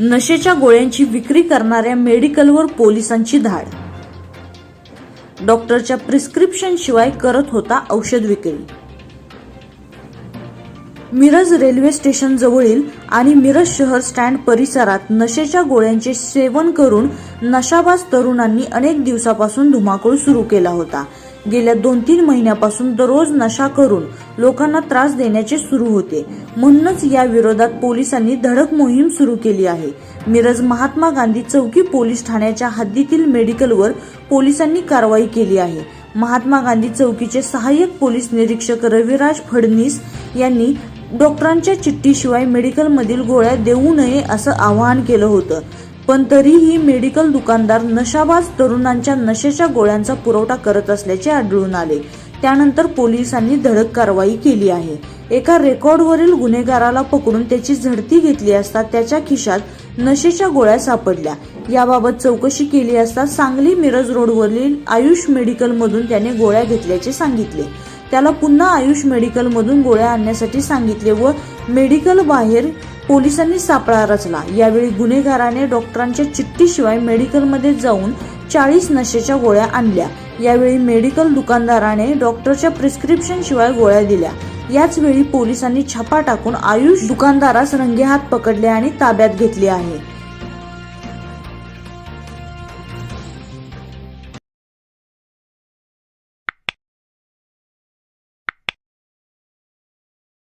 नशेच्या गोळ्यांची विक्री करणाऱ्या मेडिकलवर पोलिसांची धाड. डॉक्टरच्या प्रिस्क्रिप्शन शिवाय करत होता औषध विक्री. मिरज रेल्वे स्टेशन जवळील आणि मिरज शहर स्टँड परिसरात नशेच्या गोळ्यांचे सेवन करून नशाबाज तरुणांनी अनेक दिवसापासून धुमाकूळ सुरू केला होता. गेल्या दोन तीन महिन्यापासून दररोज नशा करून लोकांना त्रास देण्याचे सुरू होते. म्हणूनच या विरोधात पोलिसांनी धडक मोहीम सुरू केली आहे. मिरज महात्मा गांधी चौकी पोलीस ठाण्याच्या हद्दीतील मेडिकलवर पोलिसांनी कारवाई केली आहे. महात्मा गांधी चौकीचे सहाय्यक पोलीस निरीक्षक रविराज फडणीस यांनी डॉक्टरांच्या चिठ्ठीशिवाय मेडिकलमधील गोळ्या देऊ नये असं आवाहन केलं होतं. पण तरीही मेडिकल दुकानदार नशाबाज तरुणांच्या नशेच्या गोळ्यांचा पुरवठा करत असल्याचे आढळून आले. त्यानंतर पोलिसांनी धडक कारवाई केली आहे. एका रेकॉर्डवरील गुन्हेगाराला पकडून त्याची झडती घेतली असता त्याच्या खिशात नशेच्या गोळ्या सापडल्या. याबाबत चौकशी केली असता सांगली मिरज रोडवरील आयुष मेडिकलमधून त्याने गोळ्या घेतल्याचे सांगितले. त्याला पुन्हा आयुष मेडिकलमधून गोळ्या आणण्यासाठी सांगितले व मेडिकल बाहेर पोलिसांनी सापळा रचला. यावेळी गुन्हेगाराने डॉक्टरांच्या चिठ्ठीशिवाय मेडिकलमध्ये जाऊन चाळीस नशेच्या गोळ्या आणल्या. यावेळी मेडिकल दुकानदाराने डॉक्टरच्या प्रिस्क्रिप्शन शिवाय गोळ्या दिल्या. याच वेळी पोलिसांनी छापा टाकून आयुष दुकानदारास रंगेहात पकडले आणि ताब्यात घेतले आहे.